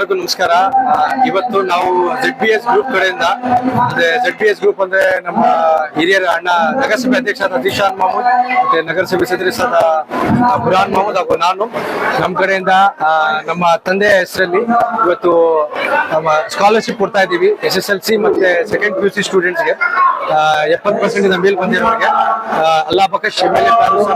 ಎಲ್ಲರಿಗೂ ನಮಸ್ಕಾರ. ಇವತ್ತು ನಾವು ಜೆಡ್ ಬಿ ಎಸ್ ಗ್ರೂಪ್ ಕಡೆಯಿಂದ, ಅಂದ್ರೆ ಜೆಡ್ ಬಿ ಎಸ್ ಗ್ರೂಪ್ ಅಂದ್ರೆ ನಮ್ಮ ಹಿರಿಯರ ಅಣ್ಣ ನಗರಸಭೆ ಅಧ್ಯಕ್ಷರಾದ ದಿಶಾನ್ ಮಹಮೂದ್, ಮತ್ತೆ ನಗರಸಭೆ ಸದಸ್ಯರಾದ ಬುರಾನ್ ಮಹಮೂದ್ ಹಾಗೂ ನಾನು ನಮ್ಮ ಕಡೆಯಿಂದ ನಮ್ಮ ತಂದೆ ಹೆಸರಲ್ಲಿ ಇವತ್ತು ನಮ್ಮ ಸ್ಕಾಲರ್ಶಿಪ್ ಕೊಡ್ತಾ ಇದ್ದೀವಿ ಎಸ್ ಎಸ್ ಎಲ್ ಸಿ ಮತ್ತೆ ಸೆಕೆಂಡ್ ಪಿ ಯು ಸಿ ಸ್ಟೂಡೆಂಟ್ಸ್ಗೆ ಎಪ್ಪತ್ತು ಪರ್ಸೆಂಟ್ ಇಂದ ಮೇಲ್ ಬಂದಿರೋರಿಗೆ. ಆ, Allah Baksh M L A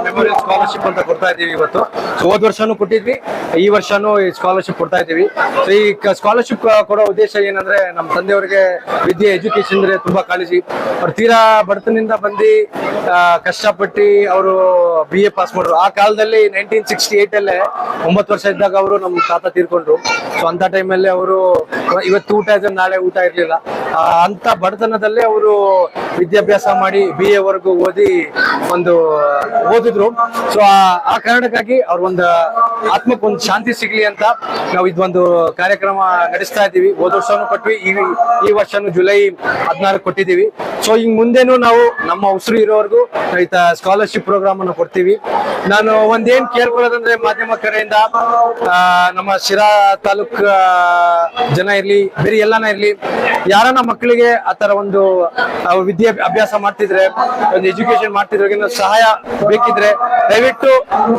memorial scholarship ಅಂತ ಕೊಡ್ತಾ ಇದ್ದೀವಿ ಇವತ್ತು. ಸೊ ಹೋದ ವರ್ಷನೂ ಕೊಟ್ಟಿದ್ವಿ ಈ ವರ್ಷನೂ ಈ ಸ್ಕಾಲರ್ಶಿಪ್ ಕೊಡ್ತಾ ಇದ್ದೀವಿ. ಸೊ ಈ ಸ್ಕಾಲರ್ಶಿಪ್ ಕೊಡೋ ಉದ್ದೇಶ ಏನಂದ್ರೆ ನಮ್ಮ ತಂದೆಯವರಿಗೆ ವಿದ್ಯೆ ಎಜುಕೇಶನ್ ಅಂದ್ರೆ ತುಂಬಾ ಕಾಳಜಿ. ಅವ್ರು ತೀರಾ ಬಡತನದಿಂದ ಬಂದು ಕಷ್ಟಪಟ್ಟು ಅವರು ಬಿ ಎ ಪಾಸ್ ಮಾಡಿದ್ರು. ಆ ಕಾಲದಲ್ಲಿ ನೈನ್ಟೀನ್ ಸಿಕ್ಸ್ಟಿ ಏಟ್ ಅಲ್ಲೇ ಒಂಬತ್ತು ವರ್ಷ ಇದ್ದಾಗ ಅವರು ನಮ್ಮ ತಾತ ತೀರ್ಕೊಂಡ್ರು. ಸೊ ಅಂತ ಟೈಮಲ್ಲಿ ಅವರು ಇವತ್ತು ಊಟ ಇದ್ರೆ ನಾಳೆ ಊಟ ಇರಲಿಲ್ಲ. ಅಂತ ಬಡತನದಲ್ಲೇ ಅವರು ವಿದ್ಯಾಭ್ಯಾಸ ಮಾಡಿ ಬಿ ಎವರೆಗೂ ವರೆಗೂ ಓದಿ ಒಂದು ಓದಿದ್ರು. ಸೊ ಆ ಕಾರಣಕ್ಕಾಗಿ ಅವ್ರ ಒಂದು ಆತ್ಮಕ್ಕೆ ಒಂದು ಶಾಂತಿ ಸಿಗ್ಲಿ ಅಂತ ನಾವು ಇದೊಂದು ಕಾರ್ಯಕ್ರಮ ನಡೆಸ್ತಾ ಇದ್ದೀವಿ. ಹೋದ ವರ್ಷನೂ ಕೊಟ್ವಿ, ಈ ಈ ವರ್ಷನೂ ಜುಲೈ ಹದಿನಾರು ಕೊಟ್ಟಿದ್ದೀವಿ. ಸೊ ಹಿಂಗ್ ಮುಂದೆನೂ ನಾವು ನಮ್ಮ ಉಸಿರು ಇರೋವರೆಗೂ ರೈತ ಸ್ಕಾಲರ್ಶಿಪ್ ಪ್ರೋಗ್ರಾಮ್ ಅನ್ನು ಕೊಡ್ತೀವಿ. ನಾನು ಒಂದೇನ್ ಕೇಳ್ಕೊಳ್ಳೋದಂದ್ರೆ ಮಾಧ್ಯಮ ಕಡೆಯಿಂದ ನಮ್ಮ ಶಿರಾ ತಾಲೂಕ್ ಜನ ಇರ್ಲಿ, ಬೇರೆ ಎಲ್ಲಾನ ಇರ್ಲಿ, ಯಾರನ್ನ ಮಕ್ಕಳಿಗೆ ಆ ತರ ಒಂದು ವಿದ್ಯೆ ಅಭ್ಯಾಸ ಮಾಡ್ತಿದ್ರೆ, ಒಂದು ಎಜುಕೇಶನ್ ಮಾಡ್ತಿದ್ರೆ ಸಹಾಯ ಬೇಕಿದ್ರೆ ದಯವಿಟ್ಟು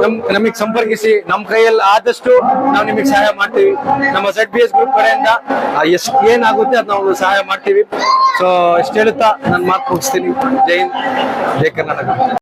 ನಮ್ ನಮಗೆ ಸಂಪರ್ಕಿಸಿ ನಮ್ಮ ಕೈಯಲ್ಲಿ ಆದಷ್ಟು ನಾವು ನಿಮಗೆ ಸಹಾಯ ಮಾಡ್ತೀವಿ. ನಮ್ಮ ಸೆಟ್ ಬಿ ಎಸ್ ಗ್ರೂಪ್ ಕಡೆಯಿಂದ ಎಷ್ಟು ಏನಾಗುತ್ತೆ ಅದ್ ನಾವು ಸಹಾಯ ಮಾಡ್ತೀವಿ. ಸೊ ಇಷ್ಟು ಹೇಳುತ್ತಾ ನನ್ನ ಮಾತು ಮುಗಿಸ್ತೀನಿ. ಜೈನ್ ಜೈ ಕರ್ನಾಟಕ.